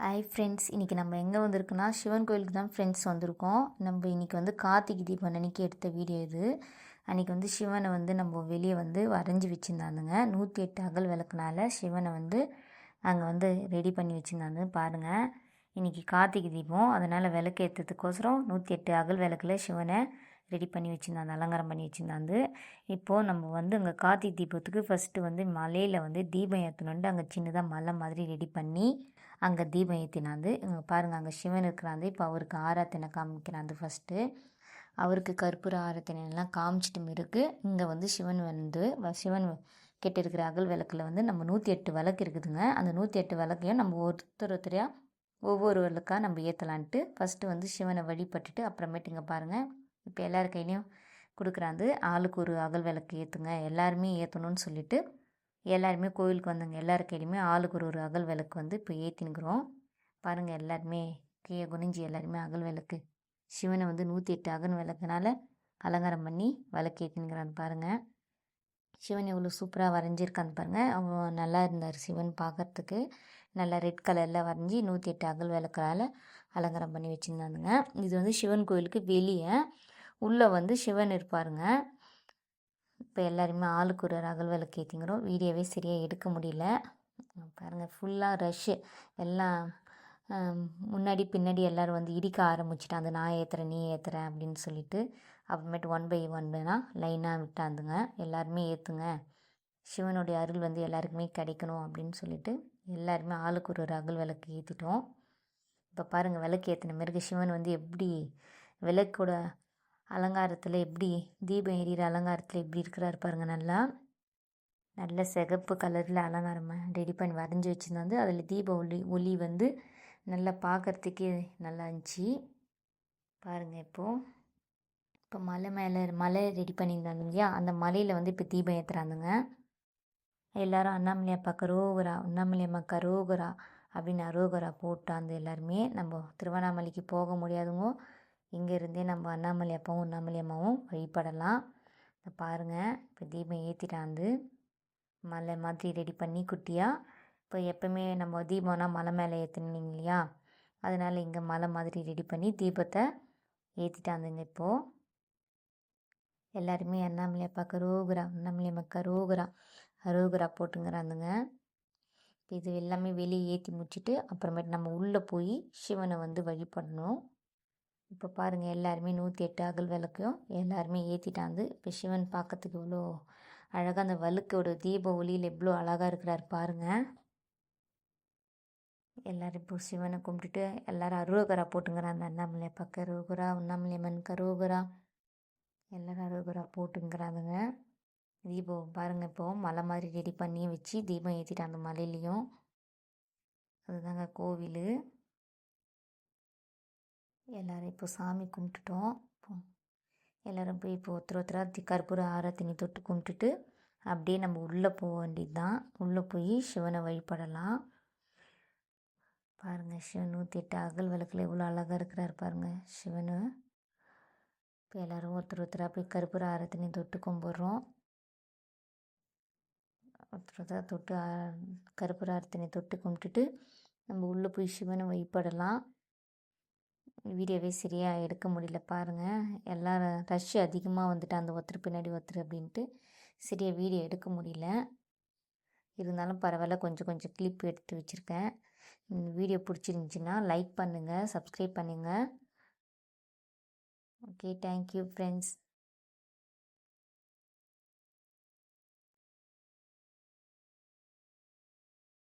Hi friends இன்றைக்கி நம்ம எங்கே வந்திருக்குன்னா சிவன் கோயிலுக்கு தான் ஃப்ரெண்ட்ஸ் வந்திருக்கோம். நம்ம இன்றைக்கி வந்து கார்த்திகை தீபம் அன்னைக்கு எடுத்த வீடியோ இது. அன்றைக்கி வந்து சிவனை வந்து நம்ம வெளியே வந்து வரைஞ்சி வச்சுருந்தாந்துங்க நூற்றி எட்டு அகல் விளக்குனால சிவனை வந்து அங்கே வந்து ரெடி பண்ணி வச்சுருந்தாங்க. பாருங்கள் இன்றைக்கி கார்த்திகை தீபம். அதனால் விளக்கு ஏற்றதுக்கோசரம் நூற்றி எட்டு அகல் விளக்கில் சிவனை ரெடி பண்ணி வச்சுருந்தாங்க அலங்காரம் பண்ணி வச்சுருந்தாந்து இப்போது நம்ம வந்து அங்கே கார்த்திகை தீபத்துக்கு ஃபஸ்ட்டு வந்து மலையில் வந்து தீபம் ஏற்றணுன்ட்டு அங்கே சின்னதாக மலை மாதிரி ரெடி பண்ணி அங்கே தீபம் ஏற்றினாந்து இங்கே பாருங்கள் அங்கே சிவன் இருக்கிறாந்து இப்போ அவருக்கு ஆராத்தனை காமிக்கிறாந்து ஃபஸ்ட்டு அவருக்கு கற்பூர ஆராத்தனைலாம் காமிச்சிட்டு இருக்கு இங்கே வந்து சிவன் வந்து சிவன் கிட்ட இருக்கிற அகல் விளக்கில் வந்து நம்ம நூற்றி எட்டு விளக்கு இருக்குதுங்க. அந்த நூற்றி எட்டு விளக்கையும் நம்ம ஒருத்தர் ஒருத்தரையாக ஒவ்வொரு விளக்காக நம்ம ஏற்றலான்ட்டு ஃபஸ்ட்டு வந்து சிவனை வழிபட்டுட்டு அப்புறமேட்டு இங்கே பாருங்கள் இப்போ எல்லார் கையிலையும் கொடுக்குறாந்து ஆளுக்கு ஒரு அகல் விளக்கு ஏற்றுங்க எல்லாருமே ஏற்றணும்னு சொல்லிட்டு எல்லாருமே கோயிலுக்கு வந்தவங்க எல்லார் கையிலையுமே ஆளுக்கு ஒரு ஒரு அகல் விளக்கு வந்து இப்போ ஏற்றினுக்குறோம் பாருங்கள் எல்லாருமே கீழே குனிஞ்சி எல்லாருமே அகல் விளக்கு. சிவனை வந்து நூற்றி எட்டு அகல் விளக்குனால அலங்காரம் பண்ணி விளக்கு ஏற்றினுக்கிறான்னு பாருங்கள் சிவன் எவ்வளோ சூப்பராக வரைஞ்சிருக்கான்னு பாருங்கள் அவன் நல்லா இருந்தார் சிவன் பார்க்கறதுக்கு நல்லா ரெட் கலரில் வரைஞ்சி நூற்றி எட்டு அகல் விளக்குறால அலங்காரம் பண்ணி வச்சுருந்தானுங்க. இது வந்து சிவன் கோயிலுக்கு வெளியே. உள்ளே வந்து சிவன் இருப்பாருங்க. இப்போ எல்லாருமே ஆளுக்கு ஒரு அகல் விளக்கு ஏற்றிங்கிறோம் வீடியோவே சரியாக எடுக்க முடியல. பாருங்கள் ஃபுல்லாக ரஷ்ஷு எல்லாம் முன்னாடி பின்னாடி எல்லோரும் வந்து இடிக்க ஆரம்பிச்சிட்டாங்க நான் ஏற்றுறேன் நீ ஏற்றுற அப்படின்னு சொல்லிட்டு அப்புறமேட்டு ஒன் பை ஒன்னுனா லைனாக விட்டாந்துங்க. எல்லாருமே ஏற்றுங்க சிவனுடைய அருள் வந்து எல்லாருக்குமே கிடைக்கணும் அப்படின்னு சொல்லிட்டு எல்லாருமே ஆளுக்கு ஒரு ஒரு அகல் விளக்கு ஏற்றிட்டோம் இப்போ பாருங்கள் விளக்கு ஏற்றின பிறகு சிவன் வந்து எப்படி விளக்கோட அலங்காரத்தில் எப்படி தீபம் எரியிற அலங்காரத்தில் எப்படி இருக்கிறாரு பாருங்க நல்லா. நல்ல சிகப்பு கலரில் அலங்காரம் ரெடி பண்ணி வரைஞ்சி வச்சுருந்தாந்து அதில் தீப ஒளி ஒளி வந்து நல்லா பார்க்கறதுக்கே நல்லா இருந்துச்சு. பாருங்கள் இப்போது இப்போ மலை மேலே மலை ரெடி பண்ணியிருந்தாங்க இல்லையா? அந்த மலையில் வந்து இப்போ தீபம் ஏற்றுறாந்துங்க எல்லாரும் அண்ணாமலை அப்பா கரோகரா அண்ணாமலை அம்மா கரோகரா அப்படின்னு அரோகரா போட்டாந்து எல்லாருமே நம்ம திருவண்ணாமலைக்கு போக முடியாதுங்க. இங்கே இருந்தே நம்ம அண்ணாமலை அப்பாவும் அண்ணாமலை அம்மாவும் வழிபடலாம். இதை பாருங்கள் இப்போ தீபம் ஏற்றிட்டாந்து மலை மாதிரி ரெடி பண்ணி குட்டியாக இப்போ எப்பவுமே நம்ம தீபம்னா மலை மேலே ஏற்றினீங்க இல்லையா? அதனால் இங்கே மலை மாதிரி ரெடி பண்ணி தீபத்தை ஏற்றிட்டாந்துங்க இப்போது எல்லாருமே அண்ணாமலை அப்பா கரோகரா அண்ணாமலை அம்மா கரோகரா அரோகுரா போட்டுங்கிறாந்துங்க. இது எல்லாமே வெளியே ஏற்றி முடிச்சுட்டு அப்புறமேட்டு நம்ம உள்ளே போய் சிவனை வந்து வழிபடணும். இப்போ பாருங்கள் எல்லாருமே நூற்றி எட்டு அகல் விளக்கையும் எல்லாருமே ஏற்றிட்டாந்து இப்போ சிவன் பார்க்கறதுக்கு இவ்வளோ அழகாக அந்த வழுக்கோட தீப ஒளியில் எவ்வளோ அழகாக இருக்கிறார் பாருங்கள் எல்லோரும் இப்போ சிவனை கும்பிட்டுட்டு எல்லாரும் அருகரா போட்டுங்கிறாங்க அண்ணாமலை பக்கம் அருகரா அண்ணாமலை அம்மன் கரோகரா எல்லோரும் அருகரா போட்டுங்கிறாங்க தீபம் பாருங்கள் இப்போ மலை மாதிரி ரெடி பண்ணி வச்சு தீபம் ஏற்றிட்டாங்க அந்த மலையிலையும். அதுதாங்க கோவில். எல்லோரும் இப்போ சாமி கும்பிட்டுட்டோம். இப்போ எல்லோரும் போய் இப்போ ஒருத்தர் ஒருத்தராக தி- கற்பூர ஆரத்தினி தொட்டு கும்பிட்டுட்டு அப்படியே நம்ம உள்ளே போக வேண்டியது தான் உள்ளே போய் சிவனை வழிபடலாம். பாருங்கள் சிவன் நூற்றி எட்டு அகல் விளக்கில் எவ்வளோ அழகாக இருக்கிறாரு பாருங்கள் சிவனு. இப்போ எல்லாரும் ஒருத்தர் ஒருத்தராக போய் கருப்பூர ஆரத்தினி தொட்டு கும்பிட்றோம். ஒருத்தர் ஒருத்தராக தொட்டு ஆ- ஆரத்தினி தொட்டு கும்பிட்டுட்டு நம்ம உள்ளே போய் சிவனை வழிபடலாம். வீடியோவே சரியாக எடுக்க முடியல பாருங்கள் எல்லாரும் ரஷ் அதிகமாக வந்துட்டு அந்த ஒருத்தர் பின்னாடி ஒருத்தர் அப்படின்ட்டு சரியாக வீடியோ எடுக்க முடியல. இருந்தாலும் பரவாயில்ல கொஞ்சம் கொஞ்சம் கிளிப் எடுத்து வச்சுருக்கேன். வீடியோ பிடிச்சிருந்துச்சின்னா லைக் பண்ணுங்கள் சப்ஸ்கிரைப் பண்ணுங்கள் ஓகே தேங்க்யூ ஃப்ரெண்ட்ஸ்